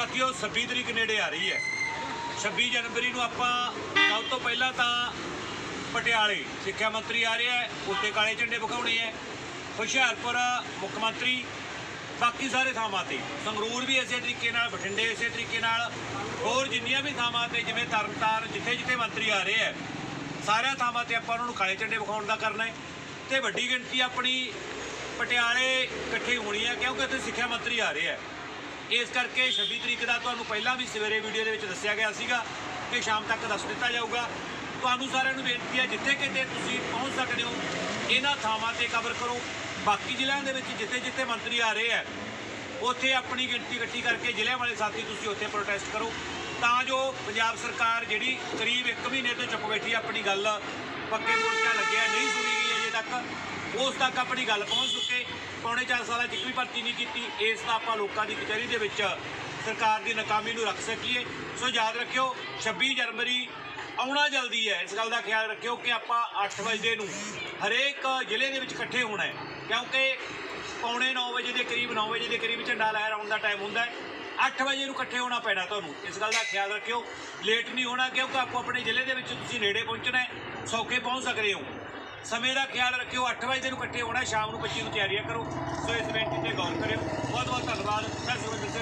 ਸਾਥੀਓ 26 ਤਰੀਕ ਨੇੜੇ ਆ ਰਹੀ ਹੈ। 26 ਜਨਵਰੀ ਨੂੰ ਆਪਾਂ ਸਭ ਤੋਂ ਪਹਿਲਾਂ ਤਾਂ ਪਟਿਆਲੇ ਸਿੱਖਿਆ ਮੰਤਰੀ ਆ ਰਿਹਾ ਹੈ ਉੱਤੇ ਕਾਲੇ ਝੰਡੇ ਵਿਖਾਉਣੇ ਹੈ। ਹੁਸ਼ਿਆਰਪੁਰ ਮੁੱਖ ਮੰਤਰੀ, ਬਾਕੀ ਸਾਰੇ ਥਾਵਾਂ ਤੇ। ਸੰਗਰੂਰ ਵੀ ਇਸੇ ਤਰੀਕੇ ਨਾਲ, ਬਠਿੰਡੇ ਇਸੇ ਤਰੀਕੇ ਨਾਲ, ਹੋਰ ਜਿੰਨੀਆਂ ਵੀ ਥਾਵਾਂ ਤੇ ਜਿਵੇਂ ਤਰਨਤਾਰਨ ਜਿੱਥੇ ਜਿੱਥੇ ਮੰਤਰੀ ਆ ਰਹੇ ਹੈ, ਸਾਰਿਆਂ ਥਾਵਾਂ ਤੇ ਆਪਾਂ ਉਹਨਾਂ ਨੂੰ ਕਾਲੇ ਝੰਡੇ ਵਿਖਾਉਣ ਦਾ ਕਰਨਾ ਹੈ। ਤੇ ਵੱਡੀ ਗਿਣਤੀ ਆਪਣੀ ਪਟਿਆਲੇ ਇਕੱਠੀ ਹੋਣੀ ਹੈ, ਕਿਉਂਕਿ ਇੱਥੇ ਸਿੱਖਿਆ ਮੰਤਰੀ ਆ ਰਹੇ ਹੈ। ਇਸ ਕਰਕੇ 26 ਤਰੀਕ ਦਾ ਤੁਹਾਨੂੰ ਪਹਿਲਾਂ ਵੀ ਸਵੇਰੇ ਵੀਡੀਓ ਦੇ ਵਿੱਚ ਦੱਸਿਆ ਗਿਆ ਸੀਗਾ ਕਿ ਸ਼ਾਮ ਤੱਕ ਦੱਸ ਦਿੱਤਾ ਜਾਊਗਾ। ਤੁਹਾਨੂੰ ਸਾਰਿਆਂ ਨੂੰ ਬੇਨਤੀ ਹੈ, ਜਿੱਥੇ ਕਿਤੇ ਤੁਸੀਂ ਪਹੁੰਚ ਸਕਦੇ ਹੋ, ਇਹਨਾਂ ਥਾਵਾਂ ਤੇ ਕਵਰ ਕਰੋ। ਬਾਕੀ ਜ਼ਿਲ੍ਹਿਆਂ ਦੇ ਵਿੱਚ ਜਿੱਥੇ ਜਿੱਥੇ ਮੰਤਰੀ ਆ ਰਹੇ ਹੈ ਉੱਥੇ ਆਪਣੀ ਗਿਣਤੀ ਇਕੱਠੀ ਕਰਕੇ ਜ਼ਿਲ੍ਹਿਆਂ ਵਾਲੇ ਸਾਥੀ ਤੁਸੀਂ ਉੱਥੇ ਪ੍ਰੋਟੈਸਟ ਕਰੋ। ਤਾਂ ਜੋ ਪੰਜਾਬ ਸਰਕਾਰ ਜਿਹੜੀ ਕਰੀਬ 1 ਮਹੀਨੇ ਤੋਂ ਚੁੱਪ ਬੈਠੀ ਆਪਣੀ ਗੱਲ ਪੱਕੇ ਮੋਰਚਾ ਲੱਗਿਆ, ਨਹੀਂ ਸੁਣੀ ਤੱਕ, ਉਸ ਤੱਕ ਆਪਣੀ ਗੱਲ ਪਹੁੰਚ ਚੁੱਕੇ। ਪੌਣੇ 4 ਸਾਲਾਂ 'ਚ ਇੱਕ ਵੀ ਭਰਤੀ ਨਹੀਂ ਕੀਤੀ। ਇਸ ਦਾ ਆਪਾਂ ਲੋਕਾਂ ਦੀ ਕਚਹਿਰੀ ਦੇ ਵਿੱਚ ਸਰਕਾਰ ਦੀ ਨਾਕਾਮੀ ਨੂੰ ਰੱਖ ਸਕੀਏ। ਸੋ ਯਾਦ ਰੱਖਿਓ 26 ਜਨਵਰੀ ਆਉਣਾ ਜਲਦੀ ਹੈ। ਇਸ ਗੱਲ ਦਾ ਖਿਆਲ ਰੱਖਿਓ ਕਿ ਆਪਾਂ 8 ਵਜੇ ਨੂੰ ਹਰੇਕ ਜ਼ਿਲ੍ਹੇ ਦੇ ਵਿੱਚ ਇਕੱਠੇ ਹੋਣਾ ਹੈ। ਕਿਉਂਕਿ ਪੌਣੇ 9 ਵਜੇ ਦੇ ਕਰੀਬ 9 ਵਜੇ ਦੇ ਕਰੀਬ ਝੰਡਾ ਲਹਿਰਾਉਣ ਦਾ ਟਾਈਮ ਹੁੰਦਾ ਹੈ। 8 ਵਜੇ ਨੂੰ ਇਕੱਠੇ ਹੋਣਾ ਪੈਣਾ ਤੁਹਾਨੂੰ। ਇਸ ਗੱਲ ਦਾ ਖਿਆਲ ਰੱਖਿਓ। ਲੇਟ ਨਹੀਂ ਹੋਣਾ ਕਿਉਂਕਿ ਆਪੋ ਆਪਣੇ ਜ਼ਿਲ੍ਹੇ ਦੇ ਵਿੱਚ ਤੁਸੀਂ ਨੇੜੇ ਪਹੁੰਚਣਾ ਹੈ। ਸੌਖੇ ਪਹੁੰਚ ਸਕਦੇ ਹੋ। ਸਮੇਂ ਦਾ ਖਿਆਲ ਰੱਖਿਓ 8 ਵਜੇ ਨੂੰ ਇਕੱਠੇ ਹੋਣਾ, ਸ਼ਾਮ ਨੂੰ 25 ਨੂੰ ਤਿਆਰੀਆਂ ਕਰੋ। ਸੋ ਇਸ ਬੇਨਤੀ ਤੇ ਗੌਰ ਕਰਿਓ। ਬਹੁਤ ਬਹੁਤ ਧੰਨਵਾਦ ਮੈਂ ਸੁਰਿੰਦਰ ਸਿੰਘ